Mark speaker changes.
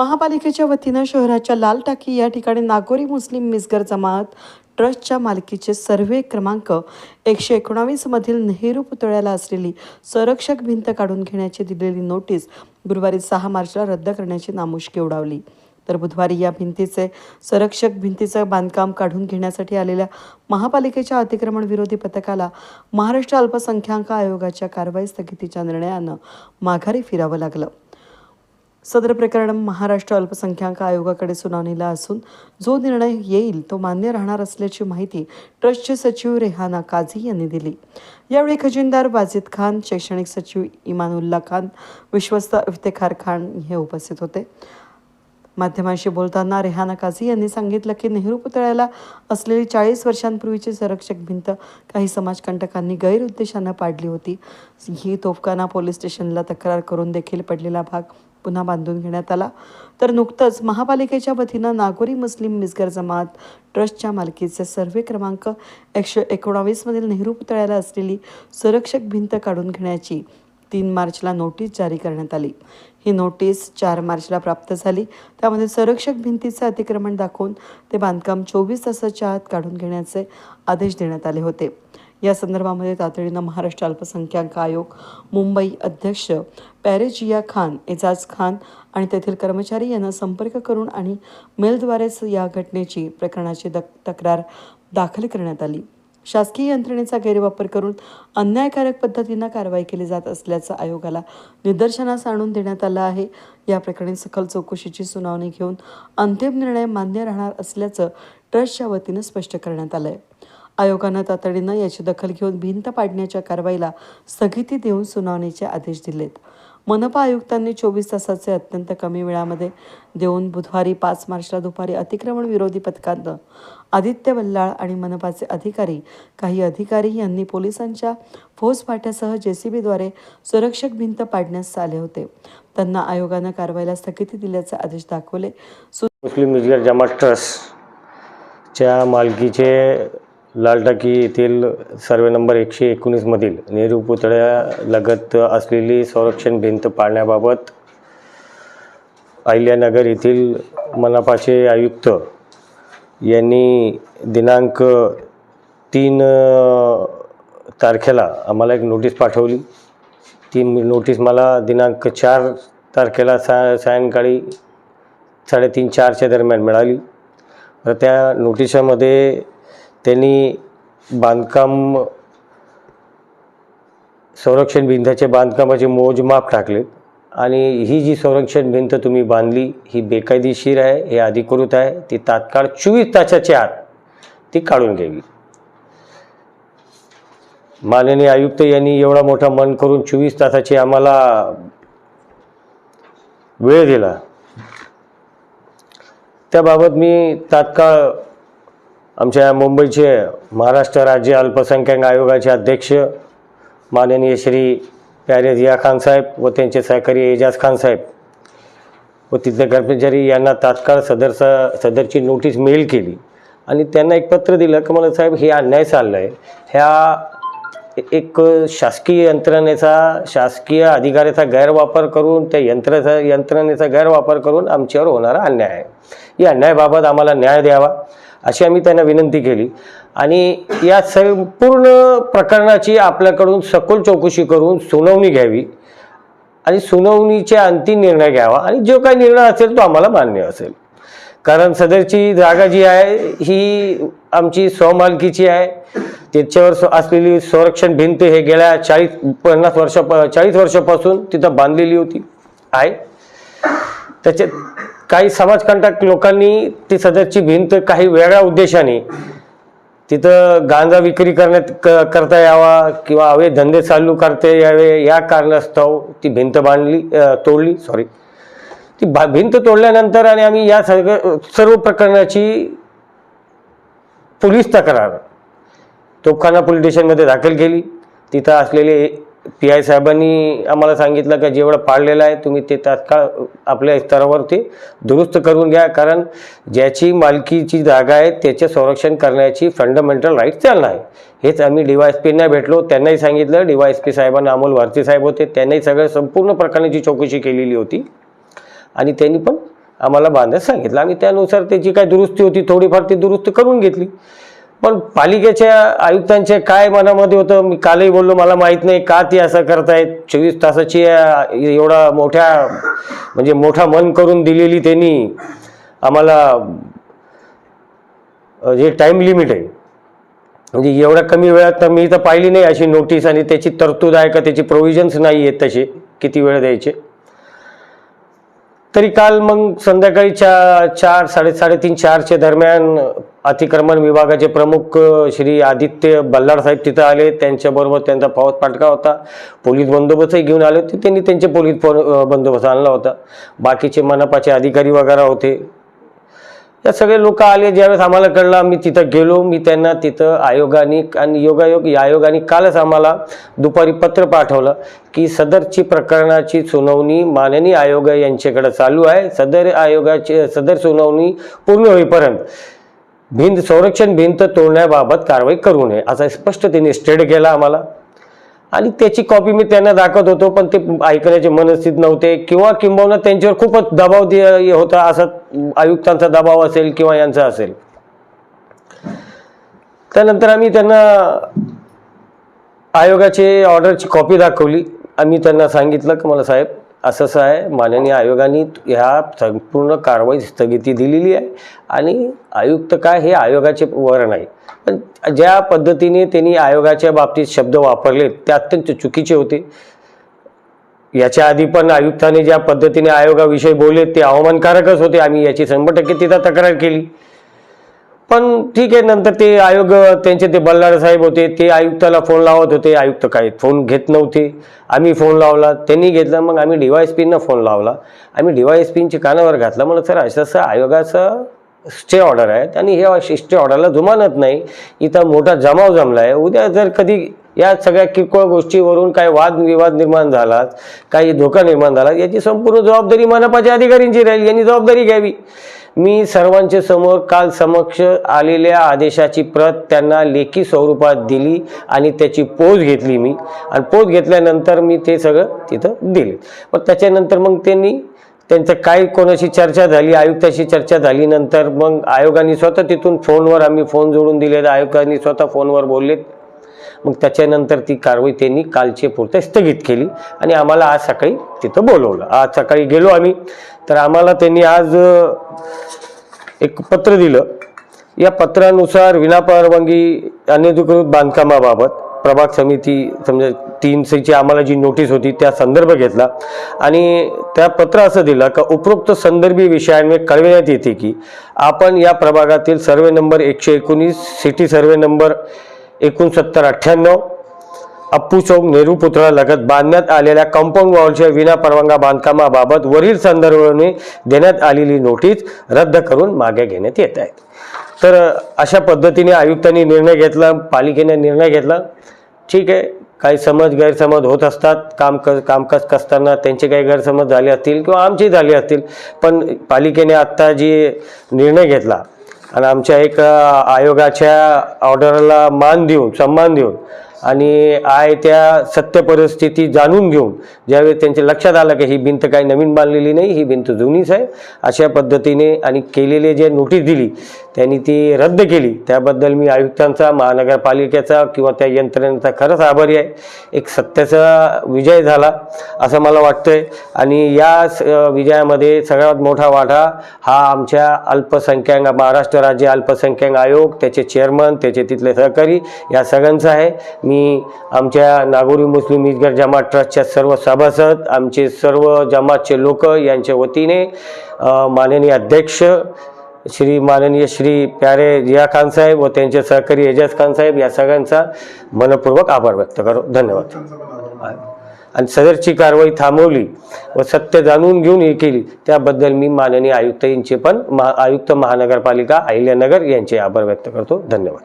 Speaker 1: महापालिकेच्या वतीनं शहराच्या लाल टाकी या ठिकाणी नागोरी मुस्लिम मिसगर जमात ट्रस्टच्या मालकीचे सर्वे क्रमांक एकशे एकोणावीसमधील नेहरू पुतळ्याला असलेली संरक्षक भिंत काढून घेण्याची दिलेली नोटीस गुरुवारी सहा मार्चला रद्द करण्याची नामुष्की उडावली. तर बुधवारी या भिंतीचे संरक्षक भिंतीचं बांधकाम काढून घेण्यासाठी आलेल्या महापालिकेच्या अतिक्रमण विरोधी पथकाला महाराष्ट्र अल्पसंख्याक आयोगाच्या कारवाई स्थगितीच्या निर्णयानं माघारी फिरावं लागलं. सदर प्रकरण महाराष्ट्र अल्पसंख्याक आयोगाकडे सुनावणीला असून जो निर्णय येईल तो मान्य राहणार असल्याची माहिती ट्रस्टचे सचिव रेहाना काझी यांनी दिली. यावेळी खजिनदार वाजिद खान शैक्षणिक सचिव इमानुल्ला खान विश्वस्त इफ्तेखार खान हे उपस्थित होते. माध्यमांशी बोलताना रेहाना काझी यांनी सांगितलं की नेहरू पुतळ्याला असलेली चाळीस वर्षांपूर्वीची संरक्षक भिंत काही समाजकंटकांनी गैरउद्देशानं पाडली होती. ही तोफखाना पोलीस स्टेशनला तक्रार करून देखील पडलेला भाग पुन्हा बांधून घेण्यात आला. तर नुकतंच महापालिकेच्या वतीनं नागोरी मुस्लिम मिसगर जमात ट्रस्टच्या मालकीचे सर्वे क्रमांक एकशे एकोणावीसमधील नेहरू पुतळ्याला असलेली संरक्षक भिंत काढून घेण्याची तीन मार्चला नोटीस जारी करण्यात आली. ही नोटीस चार मार्चला प्राप्त झाली. त्यामध्ये संरक्षक भिंतीचे अतिक्रमण दाखवून ते बांधकाम चोवीस तासाच्या आत काढून घेण्याचे आदेश देण्यात आले होते. या संदर्भामध्ये तातडीनं महाराष्ट्र अल्पसंख्याक आयोग मुंबई अध्यक्ष पॅरेजिया खान एजाज खान आणि तेथील कर्मचारी यांना संपर्क करून आणि मेलद्वारेच या घटनेची प्रकरणाची तक्रार दाखल करण्यात आली. शासकीय यंत्रणेचा गैरवापर करून अन्यायकारक पद्धतीनं कारवाई केली जात असल्याचं आयोगाला निदर्शनास आणून देण्यात आलं आहे. या प्रकरणी सखल चौकशीची सुनावणी घेऊन अंतिम निर्णय मान्य राहणार असल्याचं ट्रस्टच्या वतीनं स्पष्ट करण्यात आलं आहे आयोगानं तातडीनं याची दखल घेऊन भिंत पाडण्याच्या कारवाईला स्थगिती देऊन सुनावणीचे आदेश दिलेत. मनपा आयुक्तांनी चोवीस तासाचे अत्यंत कमी वेळामध्ये देऊन बुधवारी पाच मार्चला दुपारी अतिक्रमण विरोधी पथकानं आदित्य बल्लाळ आणि मनपाचे अधिकारी काही अधिकारी यांनी पोलिसांच्या फौजफाट्यासह जेसीबीद्वारे सुरक्षक भिंत पाडण्यास आले होते. त्यांना आयोगानं कारवाईला स्थगिती दिल्याचे आदेश दाखवले.
Speaker 2: मुस्लिम जमात ट्रस्टच्या मालकीचे लालटाकी येथील सर्वे नंबर एकशे एकोणीसमधील नेहरू पुतळ्यालगत असलेली संरक्षण भिंत पाळण्याबाबत अहिल्यानगर येथील मनापाचे आयुक्त यांनी दिनांक तीन तारखेला आम्हाला एक नोटीस पाठवली. ती नोटीस मला दिनांक चार तारखेला सा सायंकाळी साडेतीन चारच्या दरम्यान मिळाली. तर त्या नोटिसामध्ये त्यांनी बांधकाम संरक्षण भिंताच्या बांधकामाचे मोजमाप टाकले आणि ही जी संरक्षण भिंत तुम्ही बांधली ही बेकायदेशीर आहे हे अधिकृत आहे. ती तात्काळ चोवीस तासाच्या आत ती काढून घ्यावी. माननीय आयुक्त यांनी एवढा मोठा मन करून चोवीस तासाची आम्हाला वेळ दिला. त्याबाबत मी तात्काळ आमच्या मुंबईचे महाराष्ट्र राज्य अल्पसंख्याक आयोगाचे अध्यक्ष माननीय श्री प्यारे जिया खान साहेब व त्यांचे सहकारी एजाज खान साहेब व तिथले कर्मचारी यांना तात्काळ सदर सदरची नोटीस मेल केली. आणि त्यांना एक पत्र दिलं की मला साहेब हे अन्याय चाललं आहे ह्या एक शासकीय यंत्रणेचा शासकीय अधिकाऱ्याचा गैरवापर करून त्या यंत्राचा यंत्रणेचा गैरवापर करून आमच्यावर होणारा अन्याय आहे. या अन्यायाबाबत आम्हाला न्याय द्यावा. अशी आम्ही त्यांना विनंती केली. आणि या संपूर्ण प्रकरणाची आपल्याकडून सखोल चौकशी करून सुनावणी घ्यावी आणि सुनावणीचे अंतिम निर्णय घ्यावा. आणि जो काही निर्णय असेल तो आम्हाला मान्य असेल. कारण सदरची जागा जी आहे ही आमची स्वमालकीची आहे. त्याच्यावर स- असलेली संरक्षण भिंत हे गेल्या चाळीस पन्नास वर्ष चाळीस वर्षापासून तिथं बांधलेली होती. आहे. त्याच्यात काही समाजकंटक लोकांनी ती सदरची भिंत काही वेगळ्या उद्देशाने तिथं गांजा विक्री करण्यात क करता यावा किंवा अवे धंदे चालू करता यावे या कारणास्तव ती भिंत बांधली तोडली सॉरी ती भा भिंत तोडल्यानंतर आणि आम्ही या सगळं सर्व प्रकरणाची पोलीस तक्रार. तोफखाना पोलीस स्टेशनमध्ये दाखल केली. तिथं असलेले पी आय साहेबांनी आम्हाला सांगितलं का जेवढं पाळलेलं आहे तुम्ही ते तात्काळ आपल्या स्तरावर ते दुरुस्त करून घ्या. कारण ज्याची मालकीची जागा आहे त्याचे संरक्षण करण्याची फंडामेंटल राईट त्यांना आहे. हेच आम्ही डी वाय एस पींना भेटलो त्यांनाही सांगितलं. डी वाय एस पी साहेबांना अमोल भारती साहेब होते त्यांनाही सगळ्या संपूर्ण प्रकरणाची चौकशी केलेली होती. आणि त्यांनी पण आम्हाला बांधण्यास सांगितलं. आम्ही त्यानुसार त्याची काय दुरुस्ती होती थोडीफार ती दुरुस्त करून घेतली. पण पालिकेच्या आयुक्तांच्या काय मनामध्ये होतं? मी कालही बोललो मला माहीत नाही का ती असं करतायत. चोवीस तासाची एवढा मोठ्या म्हणजे मोठा मन करून दिलेली त्यांनी आम्हाला जे टाईम लिमिट आहे. म्हणजे एवढ्या कमी वेळात तर मी तर पाहिली नाही अशी नोटीस आणि त्याची तरतूद आहे का? त्याची प्रोव्हिजन्स नाही आहेत तसे किती वेळ द्यायचे? तरी काल मग संध्याकाळी चा चार साडे साडेतीन चारच्या दरम्यान अतिक्रमण विभागाचे प्रमुख श्री आदित्य बल्लाळ साहेब तिथं आले. त्यांच्याबरोबर त्यांचा पावत पाटका होता. पोलीस बंदोबस्तही घेऊन आले होते. त्यांनी त्यांचे पोलीस बंदोबस्त आणला होता. बाकीचे मनपाचे अधिकारी वगैरे होते. या सगळे लोक आले ज्यावेळेस आम्हाला कळलं आम्ही तिथं गेलो. मी त्यांना तिथं आयोगाने आणि योगायोग या आयोगाने कालच आम्हाला दुपारी पत्र पाठवलं की सदरची प्रकरणाची सुनावणी माननीय आयोग यांच्याकडे चालू आहे. सदर आयोगाची सदर सुनावणी पूर्ण होईपर्यंत भिंत संरक्षण भिंत तोडण्याबाबत कारवाई करू नये असा स्पष्ट त्यांनी स्टेट केला आम्हाला. आणि त्याची कॉपी मी त्यांना दाखवत होतो पण ते ऐकण्याचे मनस्थित नव्हते. किंवा किंबहुना त्यांच्यावर खूपच दबाव दे होता असा आयुक्तांचा दबाव असेल किंवा यांचा असेल. त्यानंतर आम्ही त्यांना आयोगाचे ऑर्डरची कॉपी दाखवली. आम्ही त्यांना सांगितलं की मला साहेब असं असं आहे. माननीय आयोगाने ह्या संपूर्ण कारवाई स्थगिती दिलेली आहे. आणि आयुक्त काय हे आयोगाचे वरण आहे पण ज्या पद्धतीने त्यांनी आयोगाच्या बाबतीत शब्द वापरले ते अत्यंत चुकीचे होते. याच्या आधी पण आयुक्तांनी ज्या पद्धतीने आयोगाविषयी बोलले ते अवमानकारकच होते. आम्ही याची शंभर टक्के तिथं तक्रार केली. पण ठीक आहे नंतर ते आयोग त्यांचे ते बल्लाळ साहेब होते ते आयुक्ताला फोन लावत होते. आयुक्त काय फोन घेत नव्हते. आम्ही फोन लावला त्यांनी घेतला मग आम्ही डी वाय पींना फोन लावला. आम्ही डी वाय पींची कानावर घातला. म्हणलं सर असं असं आयोगाचं स्टे ऑर्डर आहेत आणि हे स्टे ऑर्डरला जुमानत नाही. इथं मोठा जमाव जमला आहे उद्या जर कधी या सगळ्या किरकोळ गोष्टीवरून काही वादविवाद निर्माण झाला काही धोका निर्माण झाला याची संपूर्ण जबाबदारी मनपाच्या अधिकाऱ्यांची राहील यांनी जबाबदारी घ्यावी. मी सर्वांच्या समोर काल समक्ष आलेल्या आदेशाची प्रत त्यांना लेखी स्वरूपात दिली आणि त्याची पोच घेतली मी. आणि पोच घेतल्यानंतर मी ते सगळं तिथं दिले. पण त्याच्यानंतर मग त्यांनी त्यांचं काही कोणाशी चर्चा झाली आयुक्ताशी चर्चा झाली नंतर मग आयोगाने स्वतः तिथून फोनवर आम्ही फोन जोडून दिले आयुक्तांनी स्वतः फोनवर बोललेत. मग त्याच्यानंतर ती कारवाई त्यांनी कालचे पुरते स्थगित केली आणि आम्हाला आज सकाळी तिथं बोलवलं. आज सकाळी गेलो आम्ही तर आम्हाला त्यांनी आज एक पत्र दिलं. या पत्रानुसार विनापरवानगी अनधिकृत बांधकामाबाबत प्रभाग समिती समजा तीन सीची आम्हाला जी नोटीस होती त्या संदर्भ घेतला आणि त्या पत्र असं दिलं का उपरोक्त संदर्भी विषयांवर कळविण्यात येते की आपण या प्रभागातील सर्वे नंबर एकशे एकोणीस सिटी सर्वे नंबर एकोणसत्तर अठ्ठ्याण्णव. अप्पू चौक नेहरू पुतळा लगत बांधण्यात आलेल्या कंपाऊंड वॉलच्या विनापरवानगा बांधकामाबाबत वरील संदर्भाने देण्यात आलेली नोटीस रद्द करून मागे घेण्यात येत आहेत. तर अशा पद्धतीने आयुक्तांनी निर्णय घेतला पालिकेने निर्णय घेतला. ठीक आहे काही समज गैरसमज होत असतात. काम क कामकाज कसताना त्यांचे काही गैरसमज झाले असतील किंवा आमचे झाले असतील. पण पालिकेने आत्ता जी निर्णय घेतला आणि आमच्या एक आयोगाच्या ऑर्डरला मान देऊन सन्मान देऊन आणि आहे त्या सत्य परिस्थिती जाणून घेऊन ज्यावेळी त्यांच्या लक्षात आलं की ही भिंत काही नवीन बांधलेली नाही ही भिंत जुनीच आहे अशा पद्धतीने आणि केलेले जे नोटीस दिली त्यांनी ती रद्द केली. त्याबद्दल मी आयुक्तांचा महानगरपालिकेचा किंवा त्या यंत्रणेचा खरंच आभारी आहे. एक सत्याचा विजय झाला असं मला वाटतंय. आणि या स- विजयामध्ये सगळ्यात मोठा वाटा हा आमच्या अल्पसंख्याक महाराष्ट्र राज्य अल्पसंख्याक आयोग त्याचे चेअरमन त्याचे तिथले सहकारी या सगळ्यांचा आहे. मी आमच्या नागोरी मुस्लिम इजगर जमात ट्रस्टच्या सर्व सभासद आमचे सर्व जमातचे लोक यांच्या वतीने माननीय अध्यक्ष श्री माननीय श्री प्यारे जिया खान साहेब व त्यांचे सहकारी एजाज खान साहेब या सगळ्यांचा मनपूर्वक आभार व्यक्त करो. धन्यवाद. आणि सदरची कारवाई थांबवली व सत्य जाणून घेऊन हे केली. त्याबद्दल मी माननीय आयुक्तांचे पण महा आयुक्त महानगरपालिका अहिल्यानगर यांचे आभार व्यक्त करतो. धन्यवाद.